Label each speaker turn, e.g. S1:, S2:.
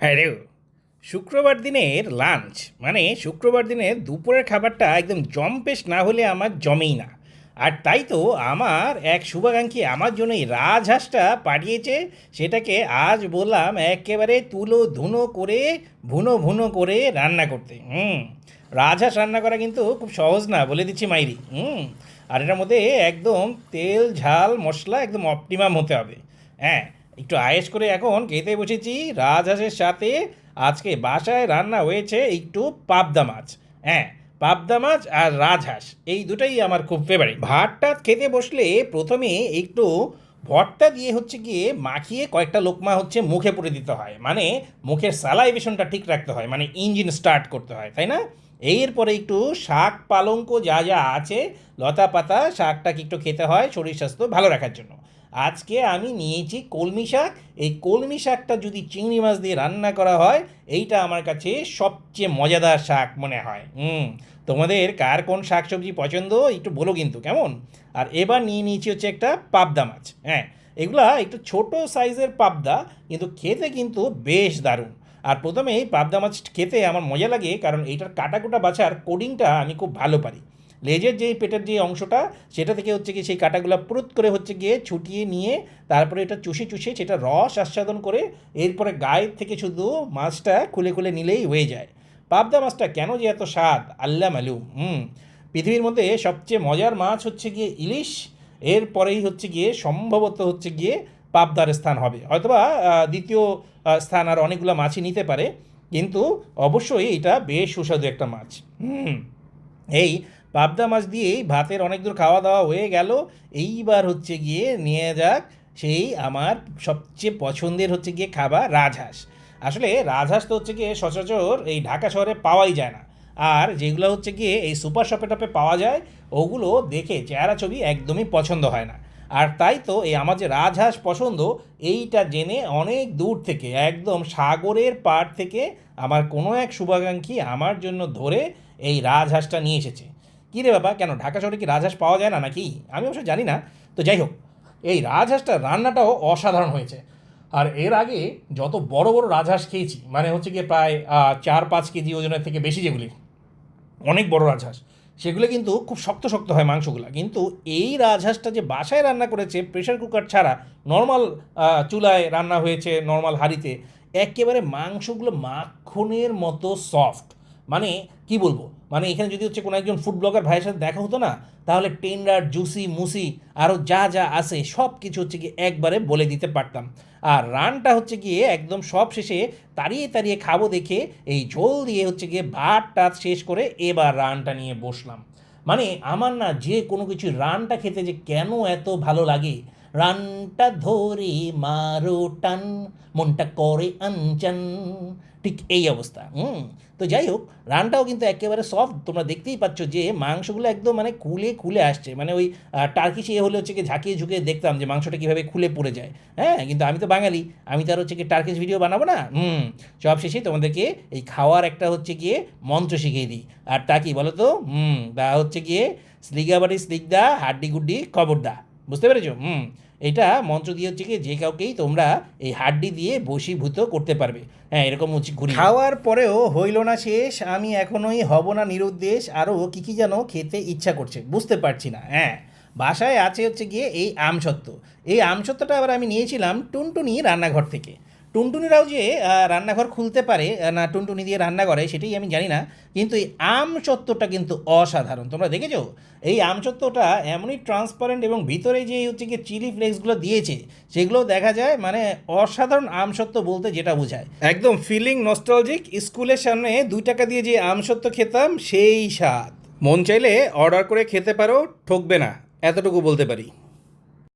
S1: হ্যাঁ রে, শুক্রবার দিনের লাঞ্চ মানে শুক্রবার দিনের দুপুরের খাবারটা একদম জম্পেশ না হলে আমার জমেই না। আর তাই তো আমার এক শুভাকাঙ্ক্ষী আমার জন্য এই রাজহাঁসটা পাঠিয়েছে, সেটাকে আজ বললাম একেবারে তুলো ধুনো করে, ভুনো ভুনো করে রান্না করতে। হুম, রাজহাঁস রান্না করা কিন্তু খুব সহজ না, বলে দিচ্ছি মাইরি। হুম, আর এটার মধ্যে একদম তেল, ঝাল, মশলা একদম অপটিমাম হতে হবে। হ্যাঁ একটু আয়েস করে এখন খেতে বসেছি। রাজহাঁসের সাথে আজকে বাসায় রান্না হয়েছে একটু পাবদা মাছ। হ্যাঁ পাবদা মাছ আর রাজহাঁস এই দুটাই আমার খুব ফেভারিট ভাতটা খেতে বসলে প্রথমে একটু ভর্তা দিয়ে হচ্ছে গিয়ে মাখিয়ে কয়েকটা লোকমা হচ্ছে মুখে পুরে দিতে হয়। মানে মুখের স্যালাইভেশনটা ঠিক রাখতে হয় মানে ইঞ্জিন স্টার্ট করতে হয়, তাই না? এরপরে একটু শাক পালঙ্ক যা যা আছে, লতা পাতা, শাকটাকে একটু খেতে হয় শরীর স্বাস্থ্য ভালো রাখার জন্য। আজকে আমি নিয়েছি কলমি শাক। এই কলমি শাকটা যদি চিংড়ি মাছ দিয়ে রান্না করা হয়, এইটা আমার কাছে সবচেয়ে মজাদার শাক মনে হয়। হুম, তোমাদের কার কোন শাক সবজি পছন্দ একটু বলো কিন্তু, কেমন? আর এবার নিয়ে নিয়েছি হচ্ছে একটা পাবদা মাছ হ্যাঁ। এগুলা একটু ছোট সাইজের পাবদা, কিন্তু খেতে কিন্তু বেশ দারুণ। আর প্রথমে এই পাবদা মাছ খেতে আমার মজা লাগে, কারণ এইটার কাটাকুটা বাছার কোডিংটা আমি খুব ভালো পারি। লেজের যেই পেটের যে অংশটা, সেটা থেকে হচ্ছে কি সেই কাটাগুলো পুরুত করে হচ্ছে গিয়ে ছুটিয়ে নিয়ে তারপরে এটা চুষে চুষে সেটা রস আস্বাদন করে এরপরে গায়ের থেকে শুধু মাছটা খুলে খুলে নিলেই হয়ে যায়। পাবদা মাছটা কেন যে এত স্বাদ? আল্লাহ মালুম। হুম। পৃথিবীর মধ্যে সবচেয়ে মজার মাছ হচ্ছে গিয়ে ইলিশ। এরপরেই হচ্ছে গিয়ে সম্ভবত হচ্ছে গিয়ে পাবদার স্থান হবে। হয়তোবা দ্বিতীয় স্থান আর অনেকগুলো মাছই নিতে পারে। কিন্তু অবশ্যই এটা বেশ সুস্বাদু একটা মাছ। হুম। এই পাবদা মাছ দিয়েই ভাতের অনেক দূর খাওয়া দাওয়া হয়ে গেল। এইবার হচ্ছে গিয়ে নিয়ে যাক সেই আমার সবচেয়ে পছন্দের হচ্ছে গিয়ে খাবার রাজহাঁস। আসলে রাজহাঁস তো হচ্ছে গিয়ে সচরাচর এই ঢাকা শহরে পাওয়াই যায় না। আর যেগুলো হচ্ছে গিয়ে এই সুপার শপে টপে পাওয়া যায়, ওগুলো দেখে চেহারা ছবি একদমই পছন্দ হয় না। আর তাই তো এই আমার যে রাজহাঁস পছন্দ, এইটা জেনে অনেক দূর থেকে, একদম সাগরের পাড় থেকে আমার কোনো এক শুভাকাঙ্ক্ষী আমার জন্য ধরে এই রাজহাঁসটা নিয়ে এসেছে। কী রে বাবা, কেন ঢাকা শহরে কি রাজহাঁস পাওয়া যায় না নাকি? আমি অবশ্য জানি না। তো যাই হোক, এই রাজহাঁসটা রান্নাটাও অসাধারণ হয়েছে। আর এর আগে যত বড় বড় রাজহাঁস খেয়েছি মানে হচ্ছে গিয়ে প্রায় চার পাঁচ কেজি ওজনের থেকে বেশি যেগুলি, অনেক বড় রাজহাঁস, সেগুলো কিন্তু খুব শক্ত শক্ত হয় মাংসগুলো। কিন্তু এই রাজহাঁসটা যে বাসায় রান্না করেছে প্রেশার কুকার ছাড়া নর্মাল চুলায় রান্না হয়েছে নর্মাল হাঁড়িতে, একেবারে মাংসগুলো মাখনের মতো সফট। মানে কি বলব? মানে এখানে যদি হচ্ছে কোনো একজন ফুড ব্লগার ভাইয়ের সাথে দেখা হতো না, তাহলে টেন্ডার জুসি মুসি আরও যা যা আছে সব কিছু হচ্ছে গিয়ে একবারে বলে দিতে পারতাম। আর রানটা হচ্ছে গিয়ে একদম সব শেষে তাড়িয়ে তাড়িয়ে খাব দেখে এই ঝোল দিয়ে হচ্ছে গিয়ে ভাত টাত শেষ করে এবার রানটা নিয়ে বসলাম। মানে আমার না যে কোনো কিছু রানটা খেতে যে কেন এত ভালো লাগে রানটা ধরে মারো টান মনটা করে আনচান ঠিক এই অবস্থা হুম তো যাই হোক রানটাও কিন্তু একেবারে সফট তোমরা দেখতেই পাচ্ছ যে মাংসগুলো একদম মানে খুলে খুলে আসছে মানে ওই টার্কিশ ইয়ে হলে হচ্ছে কি ঝাঁকিয়ে ঝুঁকিয়ে দেখতাম যে মাংসটা কীভাবে খুলে পড়ে যায়। হ্যাঁ কিন্তু আমি তো বাঙালি। আমি তো আর হচ্ছে কি টার্কিশ ভিডিও বানাবো না? হুম। সব শেষে তোমাদেরকে এই খাওয়ার একটা হচ্ছে গিয়ে মন্ত্র শিখিয়ে দিই। আর তা কি বলো তো হুম দা হচ্ছে গিয়ে স্লিগা বাড়ি স্লিগদা হাড্ডি গুড্ডি খবরদা বুঝতে পেরেছ? হুম, এটা মন্ত্র দিয়ে হচ্ছে কি, যে কাউকেই তোমরা এই হাড্ডি দিয়ে বশীভূত করতে পারবে। হ্যাঁ এরকম হচ্ছে ঘুরি খাওয়ার পরেও হইল না শেষ, আমি এখনোই হব না নিরুদ্দেশ, আরও কী কী যেন খেতে ইচ্ছা করছে, বুঝতে পারছি না। হ্যাঁ বাসায় আছে হচ্ছে গিয়ে এই আমসত্ত্ব এই আমসত্ত্বটা আবার আমি নিয়েছিলাম টুনটুনি রান্নাঘর থেকে। টুনটুনিরাও যে রান্নাঘর খুলতে পারে না টুনটুনি দিয়ে রান্না করে, সেটাই আমি জানি না। কিন্তু এই আম সত্যটা কিন্তু অসাধারণ। তোমরা দেখেছ? এই আম সত্যটা এমনই ট্রান্সপারেন্ট এবং ভিতরে যে হচ্ছে কি চিলি ফ্লেক্সগুলো দিয়েছে সেগুলো দেখা যায় মানে অসাধারণ আম সত্য বলতে যেটা বোঝায়। একদম ফিলিং নস্টালজিক স্কুলের সামনে দুই টাকা দিয়ে যে আম সত্য খেতাম, সেই স্বাদ। মন চাইলে অর্ডার করে খেতে পারো, ঠকবে না, এতটুকু বলতে পারি।